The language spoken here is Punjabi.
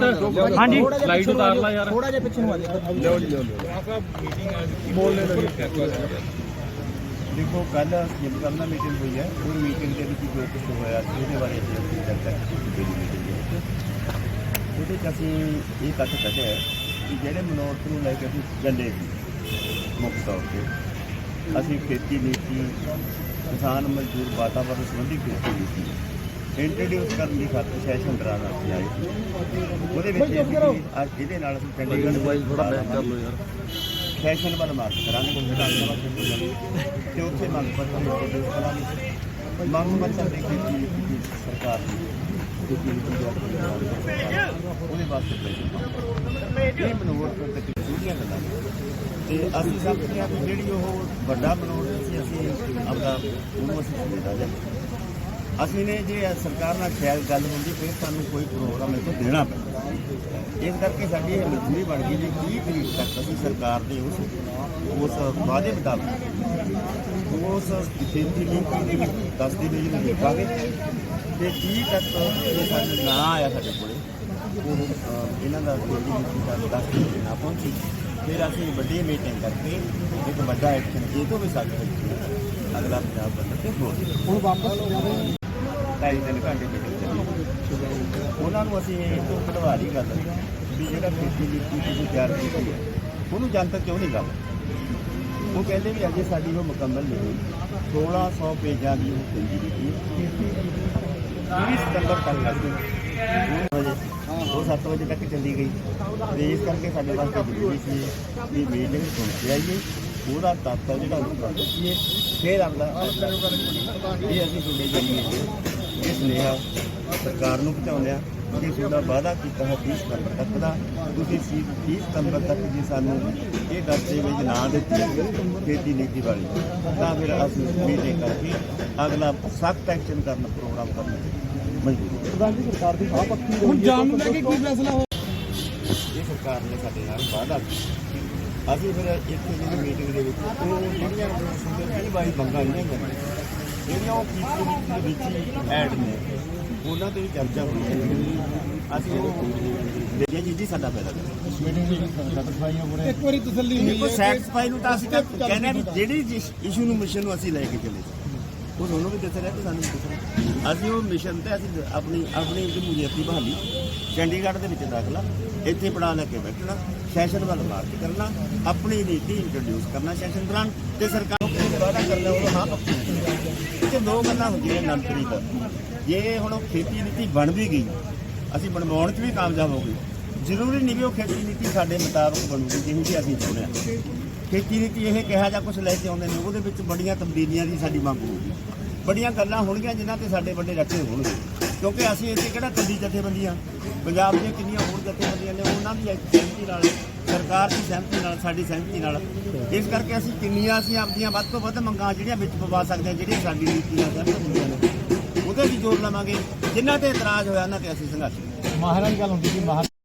ਹਾਂਜੀ। ਲਾਈਟ ਉਤਾਰ ਲਾ ਯਾਰ। ਥੋੜਾ ਜਿਹਾ ਪਿੱਛੇ ਨੂੰ ਆ ਜਾਓ। ਲਿਓ ਜੀ ਲਿਓ ਲਿਓ ਬੋਲਨੇ ਲੱਗੇ ਦੇਖੋ ਕੱਲ ਜਿਸ ਕੱਲ ਨਾਲ ਮੀਟਿੰਗ ਹੋਈ ਹੈ ਉਹ ਮੀਟਿੰਗ ਦੇ ਵਿੱਚ ਜੋ ਕੁਝ ਹੋਇਆ ਸੀ ਉਹਦੇ ਬਾਰੇ ਅਸੀਂ ਚਰਚਾ ਕੀਤੀ ਮੀਟਿੰਗ ਦੇ ਵਿੱਚ। ਉਹਦੇ 'ਚ ਅਸੀਂ ਇਹ ਤੱਥ ਕੱਢਿਆ ਕਿ ਜਿਹੜੇ ਮਨੋਰਥ ਨੂੰ ਲੈ ਕੇ ਅਸੀਂ ਚੱਲੇ ਸੀ ਮੁੱਖ ਤੌਰ ਤੇ ਅਸੀਂ ਖੇਤੀ ਨੀਤੀ ਕਿਸਾਨ ਮਜ਼ਦੂਰ ਵਾਤਾਵਰਣ ਸੰਬੰਧੀ ਖੇਤੀ ਨੀਤੀ ਇੰਟਰੋਡਿਊਸ ਕਰਨ ਦੀ ਖਾਤਰ ਸੈਸ਼ਨ ਆਏ। ਸੀ ਉਹਦੇ ਵਿੱਚ ਅੱਜ ਇਹਦੇ ਨਾਲ ਅਸੀਂ ਚੰਡੀਗੜ੍ਹ ਮੋਬਾਈਲ ਥੋੜਾ ਬੈਕ ਕਰ ਲਓ ਯਾਰ। ਫੈਸ਼ਨ ਵੱਲ ਮਾਰਕ ਕਰਾਂਗੇ ਤੇ ਉੱਥੇ ਮੰਗ ਪੱਤਰ ਇੰਟਰੋਡਿਊਸ ਕਰਾਂਗੇ। ਮੰਗ ਪੱਤਰ ਦੇ ਕੇ ਸਰਕਾਰ ਉਹਦੇ ਵਾਸਤੇ ਇਹ ਮਨੋਰਥ ਤੇ ਜਿਹੜੀਆਂ ਗੱਲਾਂ। ਤੇ ਅਸੀਂ ਸਮਝਦੇ ਹਾਂ ਕਿ ਜਿਹੜੀ ਉਹ ਵੱਡਾ ਮਨੋਰਥ ਸੀ ਅਸੀਂ ਆਪਦਾ ਉਹਨੂੰ ਅਸੀਂ ਸੁਣਦਾ ਜਾਂ ਅਸੀਂ ਨੇ ਜੇ ਸਰਕਾਰ ਨਾਲ ਖਿਆਲ ਗੱਲ ਹੁੰਦੀ, ਫਿਰ ਸਾਨੂੰ ਕੋਈ ਪ੍ਰੋਗਰਾਮ ਇੱਥੇ ਦੇਣਾ ਪੈਂਦਾ। ਇਸ ਕਰਕੇ ਸਾਡੀ ਇਹ ਮਜਬੂਰੀ ਬਣ ਗਈ ਵੀ 30 ਤਰੀਕ ਤੱਕ ਅਸੀਂ ਸਰਕਾਰ ਦੇ ਉਸ ਉਸ ਵਾਅਦੇ ਮੁਤਾਬਕ? ਉਸ ਖੇਤੀ ਨੀਤੀ ਦੇ ਵਿੱਚ 10 ਦਿਨ ਜਿਹਨੂੰ ਦੇਖਾਂਗੇ। ਤੇ 30 ਤੱਕ ਜੇ ਸਾਡੇ ਨਾ ਆਇਆ ਸਾਡੇ ਕੋਲੇ, ਉਹ ਇਹਨਾਂ ਦਾ ਖੇਤੀ ਨੀਤੀ ਦਾ 10 ਦਿਨ ਨਾ ਪਹੁੰਚੀ। ਫਿਰ ਅਸੀਂ ਵੱਡੀ ਮੀਟਿੰਗ ਕਰਕੇ ਇੱਕ ਵੱਡਾ ਐਕਸ਼ਨ ਜੇ ਤੋਂ ਵੀ ਸਾਡੇ ਅਗਲਾ ਪੰਜਾਬ ਬੰਦ ਤੇ ਹੋ ਹੁਣ ਵਾਪਸ ਢਾਈ ਤਿੰਨ ਘੰਟੇ ਮੀਟਿੰਗ ਚੱਲੀ। ਉਹਨਾਂ ਨੂੰ ਅਸੀਂ ਇਹ ਤੋਂ ਕਢਵਾ ਲਈ ਗੱਲ ਵੀ ਜਿਹੜਾ ਖੇਤੀ ਨੀਤੀ ਤੁਸੀਂ ਤਿਆਰ ਕੀਤੀ ਹੈ। ਉਹਨੂੰ ਜਨਤਕ ਕਿਉਂ ਨਹੀਂ ਗੱਲ? ਉਹ ਕਹਿੰਦੇ ਵੀ ਅਜੇ ਸਾਡੀ ਉਹ ਮੁਕੰਮਲ ਨਹੀਂ ਹੋਈ। 1600 ਪੇਜਾਂ ਦੀ ਉਹ ਖੇਤੀ ਨੀਤੀ 20 ਸਤੰਬਰ ਤੱਕ ਲੱਗੀ ਉਹ 7 ਵਜੇ ਤੱਕ ਚੱਲੀ ਗਈ। ਤੇ ਇਸ ਕਰਕੇ ਸਾਡੇ ਵਾਸਤੇ ਜ਼ਰੂਰੀ ਸੀ ਕਿ ਮੀਟਿੰਗ ਸੁਣ ਕੇ ਆਈਏ। ਉਹਦਾ ਤੱਤ ਹੈ ਜਿਹੜਾ ਉਹਨੂੰ ਕਰ ਦਿੱਤੀਏ ਫਿਰ ਅਗਲਾ ਇਹ ਅਸੀਂ ਤੁਹਾਡੇ ਜਰੀਏ ਸੁਨੇਹਾ ਸਰਕਾਰ ਨੂੰ ਪਹੁੰਚਾਉਂਦੇ ਆ ਕਿ ਤੁਹਾਡਾ ਵਾਅਦਾ ਕੀਤਾ ਹੈ 30 ਸਤੰਬਰ ਤੱਕ ਦਾ ਤੁਸੀਂ ਸੀ 30 ਸਤੰਬਰ ਤੱਕ ਜੇ ਸਾਨੂੰ ਇਹ ਦਸਤਾਵੇਜ਼ ਨਾ ਦਿੱਤੀ ਖੇਤੀ ਨੀਤੀ ਵਾਲੀ ਤਾਂ ਫਿਰ ਅਸੀਂ ਮੀਟਿੰਗ ਕਰਕੇ ਅਗਲਾ ਸਖਤ ਐਕਸ਼ਨ ਕਰਨ ਪ੍ਰੋਗਰਾਮ ਕਰਨ ਮਜਬੂਰ ਪ੍ਰਧਾਨ ਜੀ ਸਰਕਾਰ ਦੀ ਸਾਹ ਪੱਕੀ ਹੁਣ ਜਾਣਨ ਦਾ ਕੀ ਫੈਸਲਾ ਹੋ ਇਹ ਸਰਕਾਰ ਨੇ ਸਾਡੇ ਨਾਲ ਵਾਅਦਾ ਕੀਤਾ ਅਸੀਂ ਫਿਰ ਇੱਥੇ ਜਿਹੜੀ ਮੀਟਿੰਗ ਦੇ ਵਿੱਚ ਉਹ ਜਿਹੜੀਆਂ ਕਈ ਵਾਰੀ ਮੰਗਾਂ ਆਈਆਂ ਨੇ ਜਿਹੜੀਆਂ ਉਹ ਨੀਤੀ ਦੇ ਵਿੱਚ ਹੀ ਐਡ ਨੇ ਉਹਨਾਂ ਤੇ ਵੀ ਚਰਚਾ ਹੋਈ ਹੈ ਅਸੀਂ ਉਹ ਦੇਖਿਆ ਜੀ ਜੀ ਸਾਡਾ ਫਾਇਦਾ ਇੱਕ ਵਾਰੀ ਤਸੱਲੀ ਨਹੀਂ ਕੋਈ ਸੈਟੀਸਫਾਈ ਨੂੰ ਤਾਂ ਅਸੀਂ ਕਹਿੰਦੇ ਵੀ ਜਿਹੜੀ ਇਸ਼ੂ ਨੂੰ ਮਿਸ਼ਨ ਨੂੰ ਅਸੀਂ ਲੈ ਕੇ ਚੱਲੇ। ਉਹ ਤੁਹਾਨੂੰ ਵੀ ਦੱਸ ਰਿਹਾ ਤੇ ਸਾਨੂੰ ਵੀ ਦੱਸ ਰਿਹਾ। ਅਸੀਂ ਉਹ ਮਿਸ਼ਨ ਤੇ ਅਸੀਂ ਆਪਣੀ ਆਪਣੀ ਜਮਹੂਰੀਅਤ ਦੀ ਬਹਾਲੀ, ਚੰਡੀਗੜ੍ਹ ਦੇ ਵਿੱਚ ਦਾਖਲਾ, ਇੱਥੇ ਪੜਾ ਲੈ ਕੇ ਬੈਠਣਾ ਸੈਸ਼ਨ ਵੱਲ ਮਾਰਚ ਕਰਨਾ, ਆਪਣੀ ਨੀਤੀ ਇੰਟਰੋਡਿਊਸ ਕਰਨਾ ਸੈਸ਼ਨ ਦੌਰਾਨ ਤੇ ਸਰਕਾਰ ਨੂੰ ਵਾਅਦਾ ਕਰਨਾ, ਉਹ ਹਾਂ ਪੱਕੀ ਕਿ ਦੋ ਗੱਲਾਂ ਹੁੰਦੀਆਂ ਨੇ ਨੰਤਰੀ ਦਾ ਜੇ ਹੁਣ ਉਹ ਖੇਤੀ ਨੀਤੀ ਬਣ ਵੀ ਗਈ, ਅਸੀਂ ਬਣਵਾਉਣ 'ਚ ਵੀ ਕਾਮਯਾਬ ਹੋ ਗਏ। ਜ਼ਰੂਰੀ ਨਹੀਂ ਵੀ ਉਹ ਖੇਤੀ ਨੀਤੀ ਸਾਡੇ ਮੁਤਾਬਕ ਬਣੂਗੀ, ਜਿਹੀ ਕਿ ਅਸੀਂ ਚਾਹੁੰਦੇ ਹਾਂ। ਖੇਤੀ ਨੀਤੀ ਇਹ ਕਿਹਾ ਜਾਂ ਕੁਝ ਲੈ ਕੇ ਆਉਂਦੇ ਨੇ, ਉਹਦੇ ਵਿੱਚ ਬੜੀਆਂ ਤਬਦੀਲੀਆਂ ਦੀ ਸਾਡੀ ਮੰਗ ਹੋਊਗੀ। ਬੜੀਆਂ ਗੱਲਾਂ ਹੋਣਗੀਆਂ ਜਿਨ੍ਹਾਂ ਤੇ ਸਾਡੇ ਵੱਡੇ ਰੱਖੇ ਹੋਣਗੇ। ਕਿਉਂਕਿ ਅਸੀਂ ਇੱਥੇ ਕਿਹੜਾ ਕੱਲੀ ਜਥੇਬੰਦੀਆਂ? ਪੰਜਾਬ ਦੀਆਂ ਕਿੰਨੀਆਂ ਹੋਰ ਜਥੇਬੰਦੀਆਂ ਨੇ, ਉਹਨਾਂ ਦੀ ਸਹਿਮਤੀ ਨਾਲ, ਸਰਕਾਰ ਦੀ ਸਹਿਮਤੀ ਨਾਲ, ਸਾਡੀ ਸਹਿਮਤੀ ਨਾਲ। ਇਸ ਕਰਕੇ ਅਸੀਂ ਕਿੰਨੀਆਂ ਅਸੀਂ ਆਪਣੀਆਂ ਵੱਧ ਤੋਂ ਵੱਧ ਮੰਗਾਂ ਜਿਹੜੀਆਂ ਵਿੱਚ ਪਵਾ ਸਕਦੇ ਹਾਂ, ਜਿਹੜੀਆਂ ਸਾਡੀ ਨੀਤੀ ਨਾਲ ਸਹਿਮਤ ਹੁੰਦੀਆਂ ਨੇ, ਉਹਦੇ ਵੀ ਜ਼ੋਰ ਲਵਾਂਗੇ। ਜਿਨ੍ਹਾਂ ਤੇ ਇਤਰਾਜ਼ ਹੋਇਆ, ਉਹਨਾਂ ਤੇ ਅਸੀਂ ਸੰਘਰਸ਼ ਮਹਾਰਾਜ ਗੱਲ ਹੁੰਦੀ ਸੀ ਮਹਾਰਾਜ